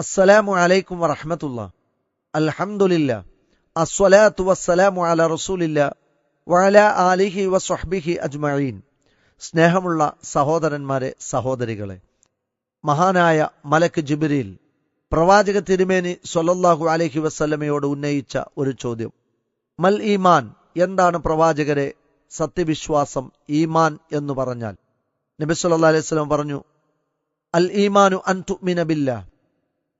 അസ്സലാമു അലൈക്കും വറഹമത്തുള്ള. അലഹമുല്ല അസ്വലാത്തു വസ്സലാമു അല റസൂലില്ല വഅല ആലിഹി വസ്വഹ്ബിഹി അജ്മഈൻ. സ്നേഹമുള്ള സഹോദരന്മാരെ സഹോദരികളെ മഹാനായ മലക്ക് ജിബിരിൽ പ്രവാചക തിരുമേനി സൊല്ലാഹു അലഹി വസ്ലമയോട് ഉന്നയിച്ച ഒരു ചോദ്യം. മൽ ഈമാൻ എന്താണ് പ്രവാചകരെ സത്യവിശ്വാസം ഈമാൻ എന്ന് പറഞ്ഞാൽ? നബി സല്ലാ അലൈഹി സ്വലം പറഞ്ഞു അൽ ഈമാനു അൻ ബില്ല.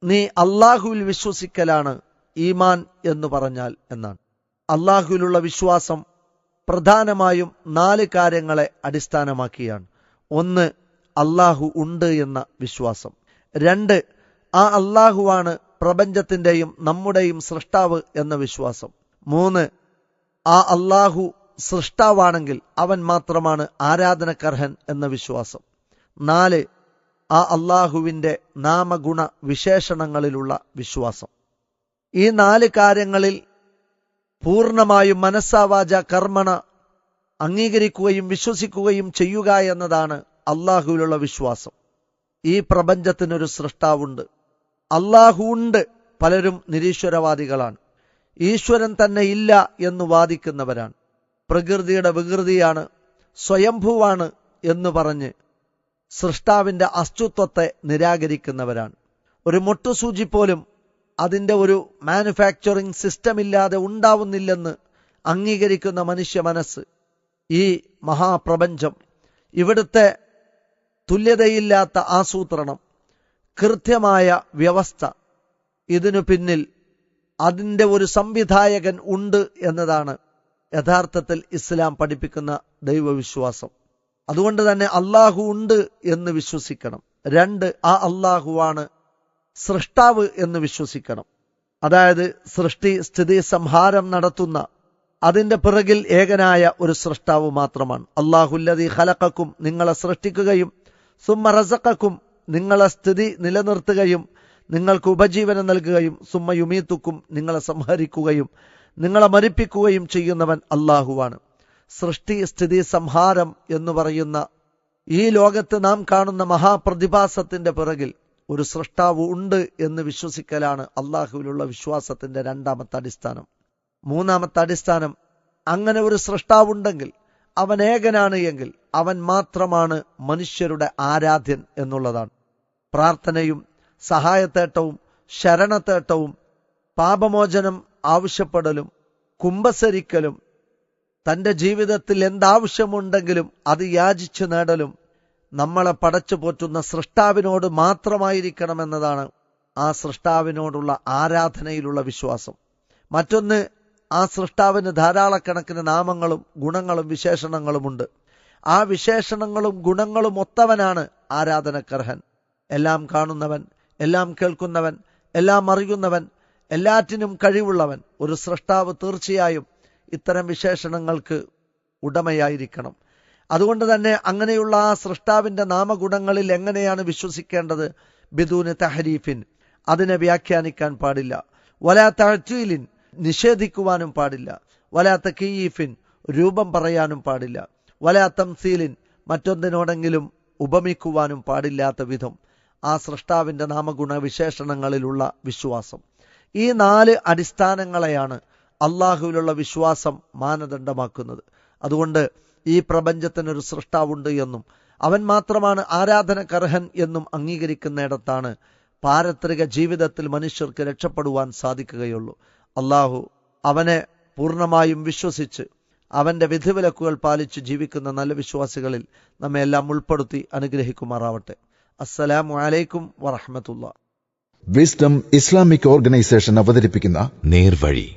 നീ അള്ളാഹുവിൽ വിശ്വസിക്കലാണ് ഈമാൻ എന്ന് പറഞ്ഞാൽ എന്നാണ്. അള്ളാഹുവിലുള്ള വിശ്വാസം പ്രധാനമായും നാല് കാര്യങ്ങളെ അടിസ്ഥാനമാക്കിയാണ്. ഒന്ന് അള്ളാഹു ഉണ്ട് എന്ന വിശ്വാസം. രണ്ട് ആ അള്ളാഹുവാണ് പ്രപഞ്ചത്തിന്റെയും നമ്മുടെയും സൃഷ്ടാവ് എന്ന വിശ്വാസം. മൂന്ന് ആ അള്ളാഹു സൃഷ്ടാവാണെങ്കിൽ അവൻ മാത്രമാണ് ആരാധനക്കർഹൻ എന്ന വിശ്വാസം. നാല് ആ അള്ളാഹുവിന്റെ നാമഗുണ വിശേഷണങ്ങളിലുള്ള വിശ്വാസം. ഈ നാല് കാര്യങ്ങളിൽ പൂർണമായും മനസ്സാവാച കർമ്മണ അംഗീകരിക്കുകയും വിശ്വസിക്കുകയും ചെയ്യുക എന്നതാണ് അള്ളാഹുവിലുള്ള വിശ്വാസം. ഈ പ്രപഞ്ചത്തിനൊരു സൃഷ്ടാവുണ്ട്. അള്ളാഹു ഉണ്ട് പലരും നിരീശ്വരവാദികളാണ്. ഈശ്വരൻ തന്നെ ഇല്ല എന്ന് വാദിക്കുന്നവരാണ്. പ്രകൃതിയുടെ വികൃതിയാണ് സ്വയംഭൂവാണ് എന്ന് പറഞ്ഞ് സൃഷ്ടാവിന്റെ അസ്തിത്വത്തെ നിരാകരിക്കുന്നവരാണ്. ഒരു മുട്ടുസൂചി പോലും അതിന്റെ ഒരു മാനുഫാക്ചറിംഗ് സിസ്റ്റം ഇല്ലാതെ ഉണ്ടാവുന്നില്ലെന്ന് അംഗീകരിക്കുന്ന മനുഷ്യ മനസ്സ് ഈ മഹാപ്രപഞ്ചം ഇവിടുത്തെ തുല്യതയില്ലാത്ത ആസൂത്രണം കൃത്യമായ വ്യവസ്ഥ ഇതിനു പിന്നിൽ അതിന്റെ ഒരു സംവിധായകൻ ഉണ്ട് എന്നതാണ് യഥാർത്ഥത്തിൽ ഇസ്ലാം പഠിപ്പിക്കുന്ന ദൈവവിശ്വാസം. അതുകൊണ്ട് തന്നെ അള്ളാഹു ഉണ്ട് എന്ന് വിശ്വസിക്കണം. രണ്ട് ആ അള്ളാഹുവാണ് സൃഷ്ടാവ് എന്ന് വിശ്വസിക്കണം. അതായത് സൃഷ്ടി സ്ഥിതി സംഹാരം നടത്തുന്ന അതിന്റെ പിറകിൽ ഏകനായ ഒരു സൃഷ്ടാവ് മാത്രമാണ്. അള്ളാഹുല്ലതി ഹലക്കക്കും നിങ്ങളെ സൃഷ്ടിക്കുകയും സുമ്മ റസക്കും നിങ്ങളെ സ്ഥിതി നിലനിർത്തുകയും നിങ്ങൾക്ക് ഉപജീവനം നൽകുകയും സുമ്മ യുമീത്തുക്കും നിങ്ങളെ സംഹരിക്കുകയും നിങ്ങളെ മരിപ്പിക്കുകയും ചെയ്യുന്നവൻ അള്ളാഹുവാണ് സൃഷ്ടി സ്ഥിതി സംഹാരം എന്ന് പറയുന്ന ഈ ലോകത്ത് നാം കാണുന്ന മഹാപ്രതിഭാസത്തിന്റെ പിറകിൽ ഒരു സൃഷ്ടാവ് ഉണ്ട് എന്ന് വിശ്വസിക്കലാണ് അള്ളാഹുവിലുള്ള വിശ്വാസത്തിന്റെ രണ്ടാമത്തെ അടിസ്ഥാനം. മൂന്നാമത്തെ അടിസ്ഥാനം അങ്ങനെ ഒരു സൃഷ്ടാവുണ്ടെങ്കിൽ അവൻ ഏകനാണ് എങ്കിൽ അവൻ മാത്രമാണ് മനുഷ്യരുടെ ആരാധ്യൻ എന്നുള്ളതാണ്. പ്രാർത്ഥനയും സഹായത്തേട്ടവും ശരണത്തേട്ടവും പാപമോചനം ആവശ്യപ്പെടലും കുംഭസരിക്കലും തന്റെ ജീവിതത്തിൽ എന്താവശ്യമുണ്ടെങ്കിലും അത് യാചിച്ചു നേടലും നമ്മളെ പടച്ചു പോറ്റുന്ന സൃഷ്ടാവിനോട് മാത്രമായിരിക്കണമെന്നതാണ് ആ സൃഷ്ടാവിനോടുള്ള ആരാധനയിലുള്ള വിശ്വാസം. മറ്റൊന്ന് ആ സൃഷ്ടാവിന് ധാരാളക്കണക്കിന് നാമങ്ങളും ഗുണങ്ങളും വിശേഷണങ്ങളുമുണ്ട്. ആ വിശേഷണങ്ങളും ഗുണങ്ങളും ഒത്തവനാണ് ആരാധനക്കർഹൻ. എല്ലാം കാണുന്നവൻ എല്ലാം കേൾക്കുന്നവൻ എല്ലാം അറിയുന്നവൻ എല്ലാറ്റിനും കഴിവുള്ളവൻ ഒരു സൃഷ്ടാവ് തീർച്ചയായും ഇത്തരം വിശേഷണങ്ങൾക്ക് ഉടമയായിരിക്കണം. അതുകൊണ്ട് തന്നെ അങ്ങനെയുള്ള ആ സൃഷ്ടാവിന്റെ നാമഗുണങ്ങളിൽ എങ്ങനെയാണ് വിശ്വസിക്കേണ്ടത്? ബിദൂന് തഹരീഫിൻ. അതിനെ വ്യാഖ്യാനിക്കാൻ പാടില്ല. വലാ തഴറ്റീലിൻ നിഷേധിക്കുവാനും പാടില്ല. വലാ തക്കീഫിൻ രൂപം പറയാനും പാടില്ല. വലാ തംസീലിൻ. മറ്റൊന്നിനോടെങ്കിലും ഉപമിക്കുവാനും പാടില്ലാത്ത വിധം ആ സൃഷ്ടാവിന്റെ നാമഗുണ വിശേഷണങ്ങളിലുള്ള വിശ്വാസം. ഈ നാല് അടിസ്ഥാനങ്ങളെയാണ് അള്ളാഹുവിലുള്ള വിശ്വാസം മാനദണ്ഡമാക്കുന്നത്. അതുകൊണ്ട് ഈ പ്രപഞ്ചത്തിനൊരു സൃഷ്ടാവുണ്ട് എന്നും അവൻ മാത്രമാണ് ആരാധനകർഹൻ എന്നും അംഗീകരിക്കുന്നിടത്താണ് പാരത്രിക ജീവിതത്തിൽ മനുഷ്യർക്ക് രക്ഷപ്പെടുവാൻ സാധിക്കുകയുള്ളൂ. അള്ളാഹു അവനെ പൂർണമായും വിശ്വസിച്ച് അവന്റെ വിധിവിലക്കുകൾ പാലിച്ച് ജീവിക്കുന്ന നല്ല വിശ്വാസികളിൽ നമ്മെ എല്ലാം ഉൾപ്പെടുത്തി അനുഗ്രഹിക്കുമാറാവട്ടെ. അസ്സലാമു അലൈക്കും വറഹമത്തുള്ള വിസ്ഡം ഇസ്ലാമിക് ഓർഗനൈസേഷൻ അവതരിപ്പിക്കുന്ന നേർവഴി.